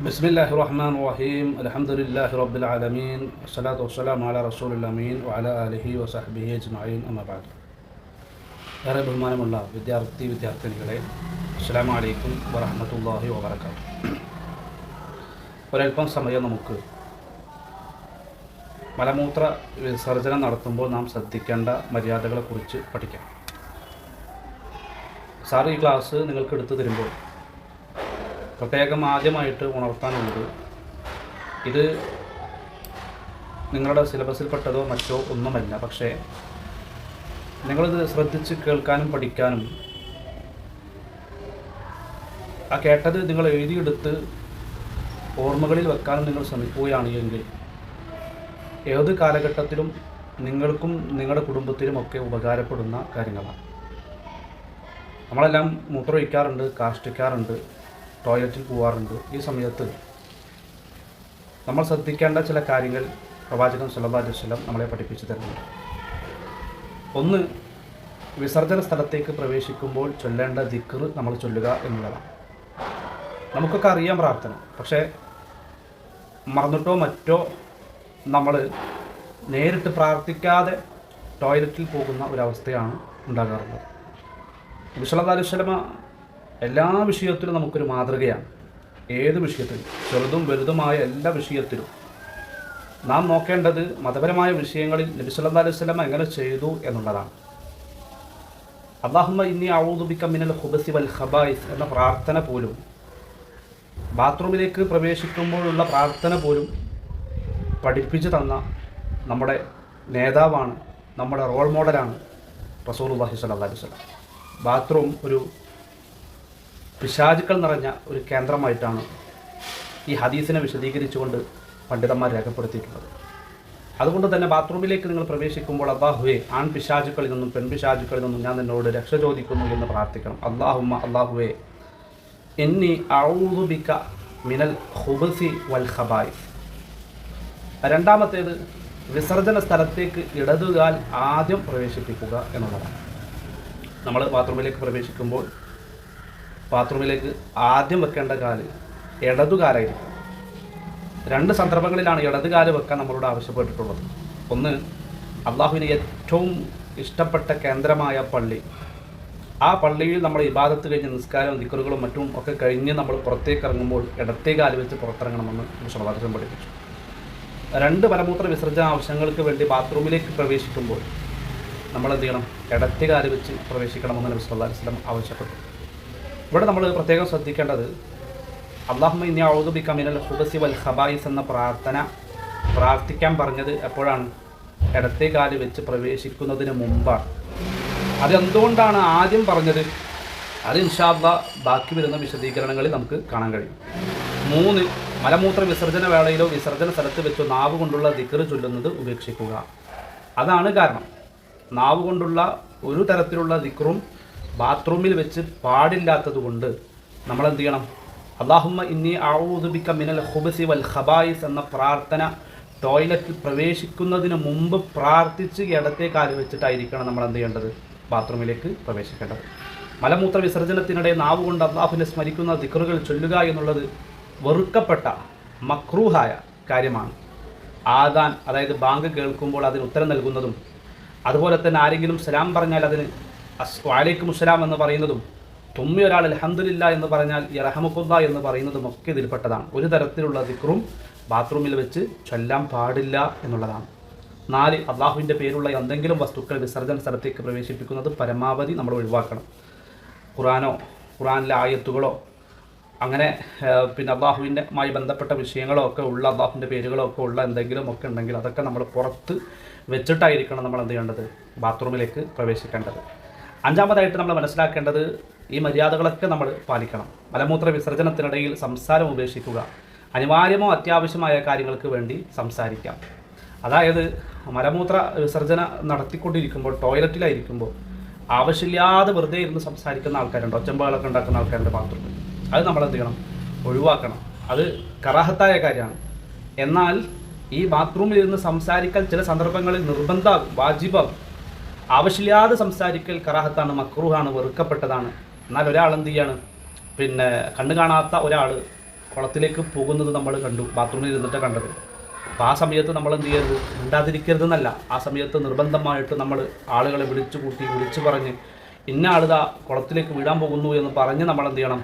بسم الله الرحمن الرحيم الحمد لله رب العالمين والصلاة والسلام على رسول الأمين وعلى آله وصحبه أجمعين أما بعد ഏറെ ബഹുമാനമുള്ള വിദ്യാർത്ഥി വിദ്യാർത്ഥിനികളെ അസ്സാം വലൈക്കും വറഹമത്തല്ലാഹി വബർക്കാത്തു ഒരൽപ്പം സമയം നമുക്ക് മലമൂത്ര വിസർജനം നടത്തുമ്പോൾ നാം ശ്രദ്ധിക്കേണ്ട മര്യാദകളെക്കുറിച്ച് പഠിക്കാം സാർ ഈ ക്ലാസ് നിങ്ങൾക്ക് എടുത്തു തരുമ്പോൾ പ്രത്യേകം ആദ്യമായിട്ട് ഉണർത്താനുള്ളത് ഇത് നിങ്ങളുടെ സിലബസിൽപ്പെട്ടതോ മറ്റോ ഒന്നുമല്ല. പക്ഷേ നിങ്ങളിത് ശ്രദ്ധിച്ച് കേൾക്കാനും പഠിക്കാനും ആ കേട്ടത് നിങ്ങൾ എഴുതിയെടുത്ത് ഓർമ്മകളിൽ വെക്കാനും നിങ്ങൾ ശ്രമിക്കുകയാണ് എങ്കിൽ ഏത് കാലഘട്ടത്തിലും നിങ്ങൾക്കും നിങ്ങളുടെ കുടുംബത്തിലുമൊക്കെ ഉപകാരപ്പെടുന്ന കാര്യങ്ങളാണ്. നമ്മളെല്ലാം മൂത്രമൊഴിക്കാറുണ്ട് കാഷ്ടിക്കാറുണ്ട്. ടോയ്ലറ്റിൽ പോകാറുണ്ട് ഈ സമയത്ത്. നമ്മൾ ശ്രദ്ധിക്കേണ്ട ചില കാര്യങ്ങൾ പ്രവാചകൻ വസല്ലം നമ്മളെ പഠിപ്പിച്ചു തരുന്നു ഒന്ന് വിസർജന സ്ഥലത്തേക്ക് പ്രവേശിക്കുമ്പോൾ ചൊല്ലേണ്ട ദിക്ർ നമ്മൾ ചൊല്ലുക എന്നുള്ളതാണ്. നമുക്കൊക്കെ അറിയാം പ്രാർത്ഥന പക്ഷേ മറന്നിട്ടോ മറ്റോ നമ്മൾ നേരിട്ട് പ്രാർത്ഥിക്കാതെ ടോയ്ലറ്റിൽ പോകുന്ന ഒരവസ്ഥയാണ് ഉണ്ടാകാറുള്ളത്. വിശ്വലതാലുശ്വലമ എല്ലാ വിഷയത്തിലും നമുക്കൊരു മാതൃകയാണ്. ഏത് വിഷയത്തിലും? ചെറുതും വലുതുമായ എല്ലാ വിഷയത്തിലും. നാം നോക്കേണ്ടത് മതപരമായ വിഷയങ്ങളിൽ നബി സല്ലല്ലാഹു അലൈഹി വസല്ലം എങ്ങനെ ചെയ്തു എന്നുള്ളതാണ്. അള്ളാഹുമ്മ ഇന്നി ഔദുബിക്ക മിനൽ ഹുബസി വൽ ഖബായിസ് എന്ന പ്രാർത്ഥന പോലും ബാത്റൂമിലേക്ക് പ്രവേശിക്കുമ്പോഴുള്ള പ്രാർത്ഥന പോലും പഠിപ്പിച്ചു തന്ന നമ്മുടെ നേതാവാണ് നമ്മുടെ റോൾ മോഡലാണ് റസൂലുള്ളാഹി അള്ളാഹി അലൈഹി വസല്ലം. ബാത്റൂം ഒരു പിശാചുക്കൾ നിറഞ്ഞ ഒരു കേന്ദ്രമായിട്ടാണ് ഈ ഹദീസിനെ വിശദീകരിച്ചുകൊണ്ട് പണ്ഡിതന്മാർ രേഖപ്പെടുത്തിയിട്ടുള്ളത്. അതുകൊണ്ട് തന്നെ ബാത്റൂമിലേക്ക് നിങ്ങൾ പ്രവേശിക്കുമ്പോൾ അള്ളാഹുവെ ആൺ പിശാചുക്കളിൽ നിന്നും പെൺ പിശാചുക്കളിൽ നിന്നും ഞാൻ നിന്നോട് രക്ഷ ചോദിക്കുന്നു എന്ന് പ്രാർത്ഥിക്കണം. അള്ളാഹുമ്മ അള്ളാഹുവെ എന്നി ഔബിക്ക മിനൽ ഹുബസി വൽ ഖബായി രണ്ടാമത്തേത് വിസർജന സ്ഥലത്തേക്ക് ഇടതുകാൽ ആദ്യം പ്രവേശിപ്പിക്കുക എന്നുള്ളതാണ്. നമ്മൾ ബാത്റൂമിലേക്ക് പ്രവേശിക്കുമ്പോൾ ബാത്റൂമിലേക്ക് ആദ്യം വെക്കേണ്ട കാൽ ഇടതുകാലായിരിക്കും. രണ്ട് സന്ദർഭങ്ങളിലാണ് ഇടതുകാൽ വെക്കാൻ നമ്മളോട് ആവശ്യപ്പെട്ടിട്ടുള്ളത്. ഒന്ന് അള്ളാഹുവിന് ഏറ്റവും ഇഷ്ടപ്പെട്ട കേന്ദ്രമായ പള്ളി. ആ പള്ളിയിൽ നമ്മൾ ഇബാദത്ത് കഴിഞ്ഞ് നിസ്കാരവും നിക്കറുകളും മറ്റും ഒക്കെ കഴിഞ്ഞ് നമ്മൾ പുറത്തേക്ക് ഇറങ്ങുമ്പോൾ ഇടത്തേ കാൽ വെച്ച് പുറത്തിറങ്ങണമെന്ന് വിശ്വാസം പഠിപ്പിച്ചു. രണ്ട് മലമൂത്ര വിസർജന ആവശ്യങ്ങൾക്ക് വേണ്ടി ബാത്റൂമിലേക്ക് പ്രവേശിക്കുമ്പോൾ നമ്മൾ എന്ത് ചെയ്യണം? ഇടത്തേ കാൽ വെച്ച് പ്രവേശിക്കണമെന്ന് നബി വസല്ലം ആവശ്യപ്പെട്ടു. ഇവിടെ നമ്മൾ പ്രത്യേകം ശ്രദ്ധിക്കേണ്ടത് അള്ളാഹുമ ഇന്ത്യ ഔദുബി മിനൽ ഹുബസി വൽ ഖബായിസ് എന്ന പ്രാർത്ഥന പ്രാർത്ഥിക്കാൻ പറഞ്ഞത് എപ്പോഴാണ്? ഇടത്തെ കാൽ വെച്ച് പ്രവേശിക്കുന്നതിന് മുമ്പാണ്. അതെന്തുകൊണ്ടാണ് ആദ്യം പറഞ്ഞത്? അത് ഇൻഷാല്ല ബാക്കി വരുന്ന വിശദീകരണങ്ങളിൽ നമുക്ക് കാണാൻ കഴിയും. മൂന്ന് മലമൂത്ര വിസർജന വേളയിലോ വിസർജന സ്ഥലത്ത് വെച്ചോ നാവ് കൊണ്ടുള്ള ദിക്കറ് ചൊല്ലുന്നത് ഉപേക്ഷിക്കുക. അതാണ് കാരണം. നാവ് കൊണ്ടുള്ള ഒരു തരത്തിലുള്ള ദിക്റും ബാത്റൂമിൽ വെച്ച് പാടില്ലാത്തത് കൊണ്ട് നമ്മൾ എന്ത് ചെയ്യണം അള്ളാഹുമ്മ ഇന്നി ഔദുബിക്ക മിനൽ ഹുബസി വൽ ഖബായിസ് എന്ന പ്രാർത്ഥന ടോയ്ലറ്റിൽ പ്രവേശിക്കുന്നതിന് മുമ്പ് പ്രാർത്ഥിച്ച് ഇടത്തെ കാൽ വെച്ചിട്ടായിരിക്കണം നമ്മൾ എന്ത് ചെയ്യേണ്ടത് ബാത്റൂമിലേക്ക് പ്രവേശിക്കേണ്ടത്. മലമൂത്ര വിസർജനത്തിനിടെ നാവ് കൊണ്ട് അള്ളാഹുവിനെ സ്മരിക്കുന്ന ദിക്റുകൾ ചൊല്ലുക എന്നുള്ളത് വെറുക്കപ്പെട്ട മക്രൂഹായ കാര്യമാണ്. ആദാൻ അതായത് ബാങ്ക് കേൾക്കുമ്പോൾ അതിന് ഉത്തരം നൽകുന്നതും അതുപോലെ തന്നെ ആരെങ്കിലും സലാം പറഞ്ഞാൽ അതിന് അസ് വാലേക്കും അസ്സലാം എന്ന് പറയുന്നതും തുമ്മി ഒരാൾ അലഹമില്ല എന്ന് പറഞ്ഞാൽ യറഹമുല്ല എന്ന് പറയുന്നതും ഒക്കെ ഇതിൽപ്പെട്ടതാണ്. ഒരു തരത്തിലുള്ള ദിക്റും ബാത്റൂമിൽ വെച്ച് ചൊല്ലാൻ പാടില്ല എന്നുള്ളതാണ്. നാല് അള്ളാഹുവിന്റെ പേരുള്ള എന്തെങ്കിലും വസ്തുക്കൾ വിസർജന സ്ഥലത്തേക്ക് പ്രവേശിപ്പിക്കുന്നത് പരമാവധി നമ്മൾ ഒഴിവാക്കണം. ഖുറാനോ ഖുറാനിലെ ആയത്തുകളോ അങ്ങനെ പിന്നെ അള്ളാഹുവിന്റെ മായി ബന്ധപ്പെട്ട വിഷയങ്ങളോ ഒക്കെ ഉള്ള അള്ളാഹുവിന്റെ പേരുകളോ ഒക്കെ ഉള്ള എന്തെങ്കിലും ഒക്കെ ഉണ്ടെങ്കിൽ അതൊക്കെ നമ്മൾ പുറത്ത് വെച്ചിട്ടായിരിക്കണം നമ്മൾ എന്ത് ചെയ്യേണ്ടത്? ബാത്റൂമിലേക്ക് പ്രവേശിക്കേണ്ടത്. അഞ്ചാമതായിട്ട് നമ്മൾ മനസ്സിലാക്കേണ്ടത് ഈ മര്യാദകളൊക്കെ നമ്മൾ പാലിക്കണം. മലമൂത്ര വിസർജനത്തിനിടയിൽ സംസാരം ഉപേക്ഷിക്കുക. അനിവാര്യമോ അത്യാവശ്യമായ കാര്യങ്ങൾക്ക് വേണ്ടി സംസാരിക്കാം. അതായത് മലമൂത്ര വിസർജന നടത്തിക്കൊണ്ടിരിക്കുമ്പോൾ ടോയ്ലറ്റിലായിരിക്കുമ്പോൾ ആവശ്യമില്ലാതെ വെറുതെ ഇരുന്ന് സംസാരിക്കുന്ന ആൾക്കാരുണ്ട്. ഒച്ചമ്പകളൊക്കെ ഉണ്ടാക്കുന്ന ആൾക്കാരുടെ ബാത്റൂമിൽ അത് നമ്മൾ എന്ത് ചെയ്യണം? ഒഴിവാക്കണം. അത് കറാഹത്തായ കാര്യമാണ്. എന്നാൽ ഈ ബാത്റൂമിൽ ഇരുന്ന് സംസാരിക്കാൻ ചില സന്ദർഭങ്ങളിൽ നിർബന്ധമാകും വാജിബാകും ആവശ്യമില്ലാതെ സംസാരിക്കൽ കറാഹത്താണ് മക്രൂഹാണ് വെറുക്കപ്പെട്ടതാണ്. എന്നാൽ ഒരാൾ എന്ത് ചെയ്യാണ്? പിന്നെ കണ്ണു കാണാത്ത ഒരാൾ കുളത്തിലേക്ക് പോകുന്നത് നമ്മൾ കണ്ടു ബാത്റൂമിൽ ഇരുന്നിട്ട് കണ്ടത്. അപ്പോൾ ആ സമയത്ത് നമ്മൾ എന്ത് ചെയ്യരുത്? മിണ്ടാതിരിക്കരുതെന്നല്ല. ആ സമയത്ത് നിർബന്ധമായിട്ട് നമ്മൾ ആളുകളെ വിളിച്ചു കൂട്ടി വിളിച്ചു പറഞ്ഞ് ഇന്ന ആളിതാ കുളത്തിലേക്ക് വിടാൻ പോകുന്നു എന്ന് പറഞ്ഞ് നമ്മൾ എന്ത് ചെയ്യണം?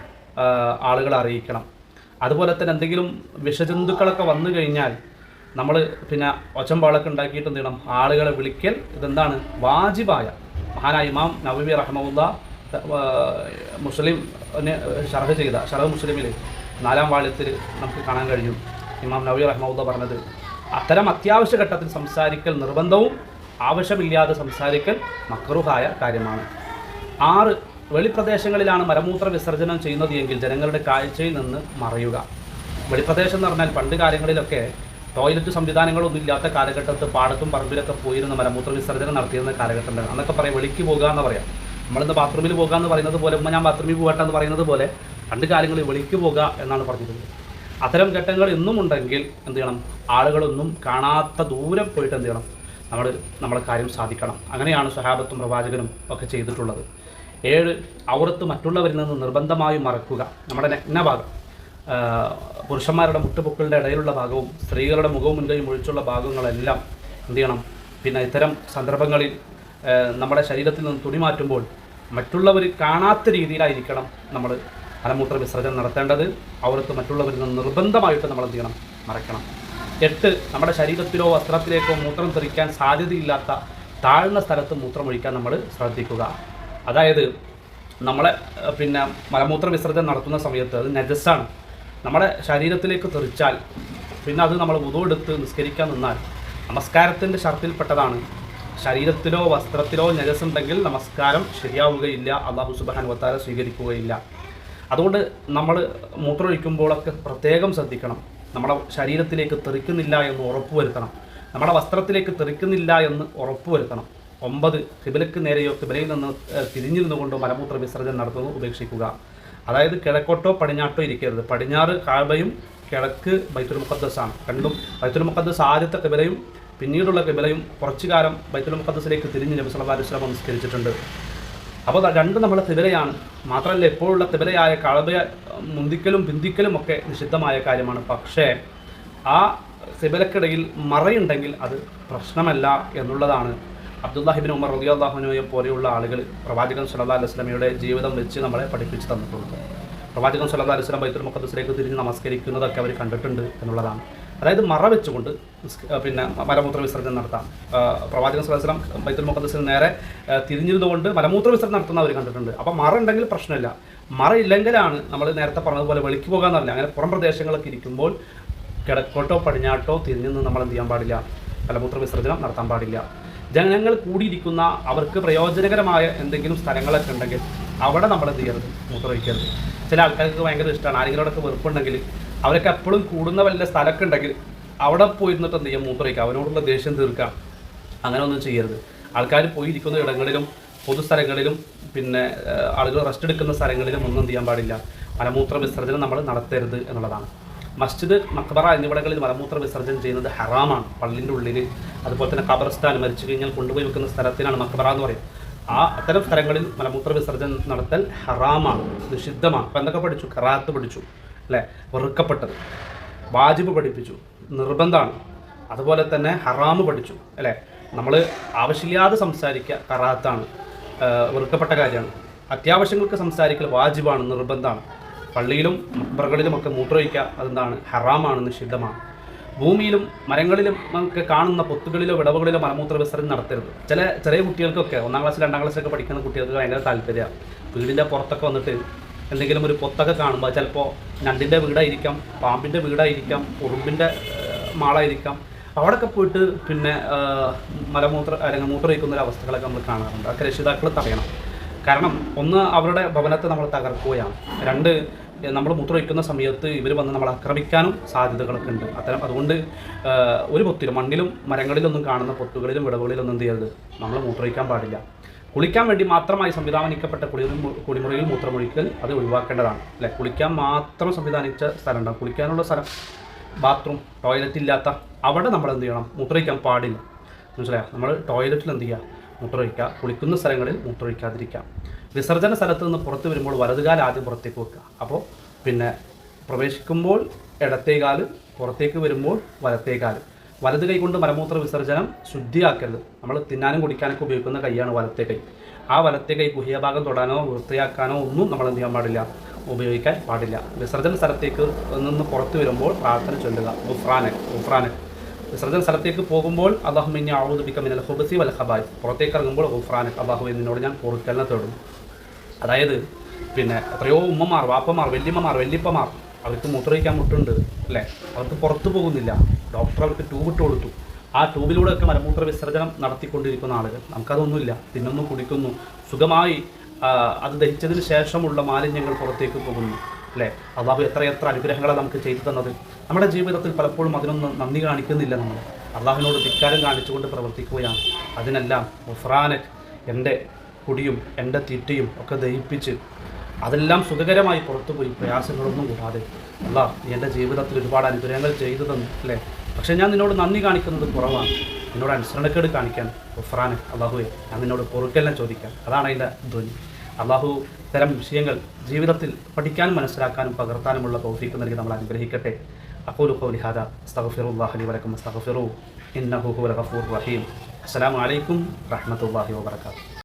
ആളുകളെ അറിയിക്കണം. അതുപോലെ തന്നെ എന്തെങ്കിലും വിഷജന്തുക്കളൊക്കെ വന്നു കഴിഞ്ഞാൽ നമ്മൾ പിന്നെ ഒച്ചമ്പാളൊക്കെ ഉണ്ടാക്കിയിട്ട് എന്ത് ചെയ്യണം? ആളുകളെ വിളിക്കൽ ഇതെന്താണ്? വാജിബായ. മഹാനായ ഇമാം നവബി റഹ്മുല്ല മുസ്ലിം ഷർഹ് ചെയ്ത ഷർഹ് മുസ്ലിമിൽ നാലാം വാള്യത്തിൽ നമുക്ക് കാണാൻ കഴിയും. ഇമാം നബി റഹ്മുല്ല പറഞ്ഞത് അത്തരം അത്യാവശ്യ ഘട്ടത്തിൽ സംസാരിക്കൽ നിർബന്ധവും ആവശ്യമില്ലാതെ സംസാരിക്കൽ മക്രുഹായ കാര്യമാണ്. ആറ് വെളിപ്രദേശങ്ങളിലാണ് മലമൂത്ര വിസർജനം ചെയ്യുന്നത് എങ്കിൽ ജനങ്ങളുടെ കാഴ്ചയിൽ നിന്ന് മറയുക. വെളിപ്രദേശം എന്ന് പറഞ്ഞാൽ പണ്ട് കാര്യങ്ങളിലൊക്കെ ടോയ്ലറ്റ് സംവിധാനങ്ങളൊന്നും ഇല്ലാത്ത കാലഘട്ടത്ത് പാടത്തും പറമ്പിലൊക്കെ പോയിരുന്ന മലമൂത്ര വിസർജനം നടത്തിയിരുന്ന കാലഘട്ടം അന്നൊക്കെ പറയാം വെളിക്ക് പോകുക എന്ന് പറയാം. നമ്മളിന്ന് ബാത്റൂമിൽ പോകുക എന്ന് പറയുന്നത് പോലെ ഉമ്മ ഞാൻ ബാത്റൂമിൽ പോകട്ടെ എന്ന് പറയുന്നത് പോലെ രണ്ട് കാലങ്ങളിൽ വെളിക്ക് പോകുക എന്നാണ് പറഞ്ഞിരുന്നത്. അത്തരം ഘട്ടങ്ങൾ ഇന്നും ഉണ്ടെങ്കിൽ എന്ത് ചെയ്യണം? ആളുകളൊന്നും കാണാത്ത ദൂരം പോയിട്ട് എന്ത് ചെയ്യണം? നമ്മൾ നമ്മളെ കാര്യം സാധിക്കണം. അങ്ങനെയാണ് സഹാബത്തും പ്രവാചകനും ഒക്കെ ചെയ്തിട്ടുള്ളത്. ഏഴ് ഔറത്ത് മറ്റുള്ളവരിൽ നിന്ന് നിർബന്ധമായും മറക്കുക. നമ്മുടെ നഗ്നഭാഗം പുരുഷന്മാരുടെ മുട്ടുപൊക്കളുടെ ഇടയിലുള്ള ഭാഗവും സ്ത്രീകളുടെ മുഖവും മുൻകൈയും ഒഴിച്ചുള്ള ഭാഗങ്ങളെല്ലാം എന്ത് ചെയ്യണം? പിന്നെ ഇത്തരം സന്ദർഭങ്ങളിൽ നമ്മുടെ ശരീരത്തിൽ നിന്ന് തുണി മാറ്റുമ്പോൾ മറ്റുള്ളവർ കാണാത്ത രീതിയിലായിരിക്കണം നമ്മൾ മലമൂത്ര വിസർജനം നടത്തേണ്ടത്. അവർക്ക് മറ്റുള്ളവരിൽ നിന്ന് നിർബന്ധമായിട്ട് നമ്മൾ എന്ത് ചെയ്യണം? മറക്കണം എട്ട് നമ്മുടെ ശരീരത്തിലോ വസ്ത്രത്തിലേക്കോ മൂത്രം തെറിക്കാൻ സാധ്യതയില്ലാത്ത താഴ്ന്ന സ്ഥലത്ത് മൂത്രമൊഴിക്കാൻ നമ്മൾ ശ്രദ്ധിക്കുക. അതായത് നമ്മളെ പിന്നെ മലമൂത്ര വിസർജനം നടത്തുന്ന സമയത്ത് അത് നജസ്സാണ്. നമ്മുടെ ശരീരത്തിലേക്ക് തെറിച്ചാൽ പിന്നെ അത് നമ്മൾ മുതുവെടുത്ത് നിസ്കരിക്കാൻ നിന്നാൽ നമസ്കാരത്തിന്റെ ഷർത്തിൽപ്പെട്ടതാണ്. ശരീരത്തിലോ വസ്ത്രത്തിലോ നജസ്സുണ്ടെങ്കിൽ നമസ്കാരം ശരിയാവുകയില്ല. അള്ളാഹു സുബാൻ വത്താര സ്വീകരിക്കുകയില്ല. അതുകൊണ്ട് നമ്മൾ മൂത്രമൊഴിക്കുമ്പോഴൊക്കെ പ്രത്യേകം ശ്രദ്ധിക്കണം. നമ്മുടെ ശരീരത്തിലേക്ക് തെറിക്കുന്നില്ല എന്ന് ഉറപ്പുവരുത്തണം. നമ്മുടെ വസ്ത്രത്തിലേക്ക് തെറിക്കുന്നില്ല എന്ന് ഉറപ്പുവരുത്തണം. ഒമ്പത് കിബിലക്ക് നേരെയോ കിബിലയിൽ നിന്ന് തിരിഞ്ഞിരുന്നു തിരിഞ്ഞിരുന്നുകൊണ്ട് മലമൂത്ര വിസർജനം നടത്തുന്നത് ഉപേക്ഷിക്കുക. അതായത് കിഴക്കോട്ടോ പടിഞ്ഞാട്ടോ ഇരിക്കരുത്. പടിഞ്ഞാറ് കാബയും കിഴക്ക് ബൈത്തുൽ മുഖദ്ദസാണ്. രണ്ടും ബൈത്തുൽ മുഖദ്സ് ആദ്യത്തെ കിബിലയും പിന്നീടുള്ള കിബിലയും കുറച്ചു കാലം ബൈത്തുൽ മുഖദ്സിലേക്ക് തിരിഞ്ഞ് നബി സല്ലല്ലാഹു അലൈഹി വസല്ലം നമസ്കരിച്ചിട്ടുണ്ട് അപ്പോൾ രണ്ട് നമ്മളെ തിബിലയാണ് മാത്രമല്ല എപ്പോഴുള്ള തിബിലയായ കാബയെ മുന്തിക്കലും പിന്തിക്കലും ഒക്കെ നിഷിദ്ധമായ കാര്യമാണ്. പക്ഷേ ആ തിബിലക്കിടയിൽ മറയുണ്ടെങ്കിൽ അത് പ്രശ്നമല്ല എന്നുള്ളതാണ്. അബ്ദുല്ലാഹിബിൻ ഉമർ റളിയല്ലാഹുവിനെ പോലെയുള്ള ആളുകൾ പ്രവാചകൻ സല്ലല്ലാഹു അലൈഹി വസല്ലമയുടെ ജീവിതം വെച്ച് നമ്മളെ പഠിപ്പിച്ച് തന്നിട്ടുണ്ട് പ്രവാചകൻ സല്ലല്ലാഹു അലൈഹി വസല്ലം ബൈത്തുൽ മുഖദ്ദസിലേക്ക് തിരിഞ്ഞ് നമസ്കരിക്കുന്നതൊക്കെ അവർ കണ്ടിട്ടുണ്ട് എന്നുള്ളതാണ്. അതായത് മറ വെച്ചുകൊണ്ട് പിന്നെ മലമൂത്ര വിസർജനം നടത്താം. പ്രവാചകൻ വസല്ലം ബൈത്തുൽ മുഖദ്ദസിന് നേരെ തിരിഞ്ഞിരുന്നുകൊണ്ട് മലമൂത്ര വിസർജനം നടത്തുന്ന അവർ കണ്ടിട്ടുണ്ട്. അപ്പോൾ മറ ഉണ്ടെങ്കിൽ പ്രശ്നമില്ല. മറ ഇല്ലെങ്കിലാണ് നമ്മൾ നേരത്തെ പറഞ്ഞതുപോലെ വെളിക്ക് പറഞ്ഞില്ല. അങ്ങനെ പുറം പ്രദേശങ്ങളൊക്കെ ഇരിക്കുമ്പോൾ കിഴക്കോട്ടോ പടിഞ്ഞാട്ടോ തിരിഞ്ഞു നമ്മൾ എന്ത് ചെയ്യാൻ പാടില്ല. മലമൂത്ര വിസർജനം നടത്താൻ പാടില്ല. ജനങ്ങൾ കൂടിയിരിക്കുന്ന അവർക്ക് പ്രയോജനകരമായ എന്തെങ്കിലും സ്ഥലങ്ങളൊക്കെ ഉണ്ടെങ്കിൽ അവിടെ നമ്മൾ എന്ത് ചെയ്യരുത്? മൂത്രമൊഴിക്കരുത് ചില ആൾക്കാർക്ക് ഭയങ്കര ഇഷ്ടമാണ് ആരെങ്കിലോടൊക്കെ വെറുപ്പുണ്ടെങ്കിൽ അവരൊക്കെ എപ്പോഴും കൂടുന്ന വല്ല സ്ഥലമൊക്കെ ഉണ്ടെങ്കിൽ അവിടെ പോയിരുന്നിട്ട് എന്ത് ചെയ്യാം? മൂത്രമൊഴിക്കുക അവനോടുള്ള ദേഷ്യം തീർക്കാം അങ്ങനെ ഒന്നും ചെയ്യരുത്. ആൾക്കാർ പോയിരിക്കുന്ന ഇടങ്ങളിലും പൊതുസ്ഥലങ്ങളിലും പിന്നെ ആളുകൾ റെസ്റ്റ് എടുക്കുന്ന സ്ഥലങ്ങളിലും ഒന്നും എന്ത് ചെയ്യാൻ പാടില്ല. മലമൂത്ര വിസർജനം നമ്മൾ നടത്തരുത് എന്നുള്ളതാണ്. മസ്ജിദ് മക്ബറ എന്നിവിടങ്ങളിൽ മലമൂത്ര വിസർജനം ചെയ്യുന്നത് ഹറാമാണ്. പള്ളിന്റെ ഉള്ളിൽ അതുപോലെ തന്നെ ഖബർസ്ഥാൻ മരിച്ചു കഴിഞ്ഞാൽ കൊണ്ടുപോയി വെക്കുന്ന സ്ഥലത്തിനാണ് മക്ബറ എന്ന് പറയുന്നത്. ആ അത്തരം സ്ഥലങ്ങളിൽ മലമൂത്ര വിസർജനം നടത്തൽ ഹറാമാണ്. നിഷിദ്ധമാണ്. അപ്പം എന്തൊക്കെ പഠിച്ചു? കറാത്ത് പഠിച്ചു. അല്ലേ? വെറുക്കപ്പെട്ടത്. വാജിബ് പഠിപ്പിച്ചു. നിർബന്ധമാണ്. അതുപോലെ തന്നെ ഹറാമ് പഠിച്ചു. അല്ലേ? നമ്മൾ ആവശ്യമില്ലാതെ സംസാരിക്കുക കറാത്താണ് വെറുക്കപ്പെട്ട കാര്യമാണ്. അത്യാവശ്യങ്ങൾക്ക് സംസാരിക്കൽ വാജിബാണ് നിർബന്ധമാണ്. പള്ളിയിലും മക്ബറകളിലുമൊക്കെ മൂത്രമൊഴിക്കുക അതെന്താണ്? ഹറാമാണ് നിഷിദ്ധമാണ്. ഭൂമിയിലും മരങ്ങളിലും നമുക്ക് കാണുന്ന പൊത്തുകളിലോ വിടവുകളിലോ മലമൂത്ര വിസർജനം നടത്തരുത്. ചില ചെറിയ കുട്ടികൾക്കൊക്കെ ഒന്നാം ക്ലാസ്സിൽ രണ്ടാം ക്ലാസ്സിലൊക്കെ പഠിക്കുന്ന കുട്ടികൾക്ക് ഭയങ്കര താല്പര്യമാണ്. വീടിന്റെ പുറത്തൊക്കെ വന്നിട്ട് എന്തെങ്കിലും ഒരു പൊത്തൊക്കെ കാണുമ്പോൾ ചിലപ്പോൾ ഞണ്ടിന്റെ വീടായിരിക്കാം പാമ്പിന്റെ വീടായിരിക്കാം ഉറുമ്പിന്റെ മാളായിരിക്കാം. അവിടെയൊക്കെ പോയിട്ട് പിന്നെ മലമൂത്ര അല്ലെങ്കിൽ മൂത്രമൊഴിക്കുന്ന ഒരു അവസ്ഥകളൊക്കെ നമ്മൾ കാണാറുണ്ട്. അതൊക്കെ രക്ഷിതാക്കൾ തടയണം. കാരണം ഒന്ന് അവരുടെ ഭവനത്തെ നമ്മൾ തകർക്കുകയാണ്. രണ്ട് നമ്മൾ മൂത്രമൊഴിക്കുന്ന സമയത്ത് ഇവർ വന്ന് നമ്മൾ ആക്രമിക്കാനും സാധ്യതകളൊക്കെ ഉണ്ട്. അത്തരം അതുകൊണ്ട് ഒരു പൊത്തിലും മണ്ണിലും മരങ്ങളിലൊന്നും കാണുന്ന പൊത്തുകളിലും വിടവുകളിലൊന്നും എന്ത് ചെയ്യരുത്. നമ്മൾ മൂത്രമൊഴിക്കാൻ പാടില്ല. കുളിക്കാൻ വേണ്ടി മാത്രമായി സംവിധാനിക്കപ്പെട്ട കുളി കുളിമുറിയിൽ മൂത്രമൊഴിക്കൽ അത് ഒഴിവാക്കേണ്ടതാണ്. അല്ലെ? കുളിക്കാൻ മാത്രം സംവിധാനിച്ച സ്ഥലം കുളിക്കാനുള്ള സ്ഥലം ബാത്റൂം ടോയ്ലറ്റ് ഇല്ലാത്ത അവിടെ നമ്മൾ എന്ത് ചെയ്യണം? മൂത്രമൊഴിക്കാൻ പാടില്ല. മനസ്സിലായോ? നമ്മൾ ടോയ്ലറ്റിൽ എന്ത് ചെയ്യുക? മൂത്രമൊഴിക്കുക. കുളിക്കുന്ന സ്ഥലങ്ങളിൽ മൂത്രമൊഴിക്കാതിരിക്കുക. വിസർജന സ്ഥലത്ത് നിന്ന് പുറത്ത് വരുമ്പോൾ വലതുകാൽ ആദ്യം പുറത്തേക്ക് വെക്കുക. അപ്പോൾ പിന്നെ പ്രവേശിക്കുമ്പോൾ ഇടത്തേ കാൽ പുറത്തേക്ക് വരുമ്പോൾ വലത്തേ കാൽ വലത് കൈ കൊണ്ട് മലമൂത്ര വിസർജനം ശുദ്ധിയാക്കരുത്. നമ്മൾ തിന്നാനും കുടിക്കാനൊക്കെ ഉപയോഗിക്കുന്ന കൈയാണ് വലത്തെ കൈ. ആ വലത്തെ കൈ ഗുഹ്യഭാഗം തൊടാനോ വൃത്തിയാക്കാനോ ഒന്നും നമ്മൾ എന്ത് ചെയ്യാൻ പാടില്ല. ഉപയോഗിക്കാൻ പാടില്ല. വിസർജന സ്ഥലത്തേക്ക് നിന്ന് പുറത്തു വരുമ്പോൾ പ്രാർത്ഥന ചൊല്ലുക. ഉഫ്രാനക് ഉഫ്രാനക് വിസർജന സ്ഥലത്തേക്ക് പോകുമ്പോൾ അള്ളാഹു മിന്നെ ആവുദിപ്പിക്ക മിനൽ ഹുബസി വൽ ഹബായ് പുറത്തേക്ക് ഇറങ്ങുമ്പോൾ ഉഫ്രാനക് അള്ളാഹു എന്നോട് ഞാൻ പൊറുക്കലിനെ തേടും അതായത് പിന്നെ എത്രയോ ഉമ്മമാർ വാപ്പമാർ വല്യമ്മമാർ വല്യപ്പമാർ അവർക്ക് മൂത്രമൊഴിക്കാൻ മുട്ടുണ്ട് അല്ലേ? അവർക്ക് പുറത്തു പോകുന്നില്ല. ഡോക്ടർ അവർക്ക് ട്യൂബ് ഇട്ട് കൊടുത്തു. ആ ട്യൂബിലൂടെയൊക്കെ മലമൂത്ര വിസർജനം നടത്തിക്കൊണ്ടിരിക്കുന്ന ആളുകൾ. നമുക്കതൊന്നുമില്ല. തിന്നുന്നു കുടിക്കുന്നു. സുഖമായി അത് ദഹിച്ചതിന് ശേഷമുള്ള മാലിന്യങ്ങൾ പുറത്തേക്ക് പോകുന്നു അല്ലേ? അള്ളാഹു എത്ര എത്ര അനുഗ്രഹങ്ങളാണ് നമുക്ക് ചെയ്തു തന്നത്. നമ്മുടെ ജീവിതത്തിൽ പലപ്പോഴും അതിനൊന്നും നന്ദി കാണിക്കുന്നില്ല നമ്മൾ. അള്ളാഹുവിനോട് ധിക്കാരം കാണിച്ചുകൊണ്ട് പ്രവർത്തിക്കുകയാണ്. അതിനെല്ലാം ഉഫ്രാനക് എന്റെ കുടിയും എന്റെ തീറ്റയും ഒക്കെ ദഹിപ്പിച്ച് അതെല്ലാം സുഖകരമായി പുറത്തുപോയി. പ്രയാസങ്ങളൊന്നും കൂടാതെ. അല്ല നീ എന്റെ ജീവിതത്തിൽ ഒരുപാട് അനുഗ്രഹങ്ങൾ ചെയ്തു തന്നു അല്ലേ? പക്ഷേ ഞാൻ നിന്നോട് നന്ദി കാണിക്കുന്നത് കുറവാണ്. നിന്നോട് അനുസരണക്കേട് കാണിക്കാൻ ഉഫ്രാന് അള്ളാഹുവെ ഞാൻ നിന്നോട് പൊറുക്കെല്ലാം ചോദിക്കാം. അതാണ് അതിന്റെ ധ്വനി. അള്ളാഹു ഇത്തരം വിഷയങ്ങൾ ജീവിതത്തിൽ പഠിക്കാനും മനസ്സിലാക്കാനും പകർത്താനുമുള്ള തൗഫീക്ക് നൽകി നമ്മൾ അനുഗ്രഹിക്കട്ടെ. അഖൂലു ഖൗലി ഹാദാ അസ്തഗ്ഫിറുല്ലാഹി ലി വലക്കും അസ്തഗ്ഫിറു. ഇന്നഹു ഹുവൽ ഗഫൂർ റഹീം. അസ്സലാമു അലൈക്കും റഹ്മത്തുള്ളാഹി വബറകാതുഹു.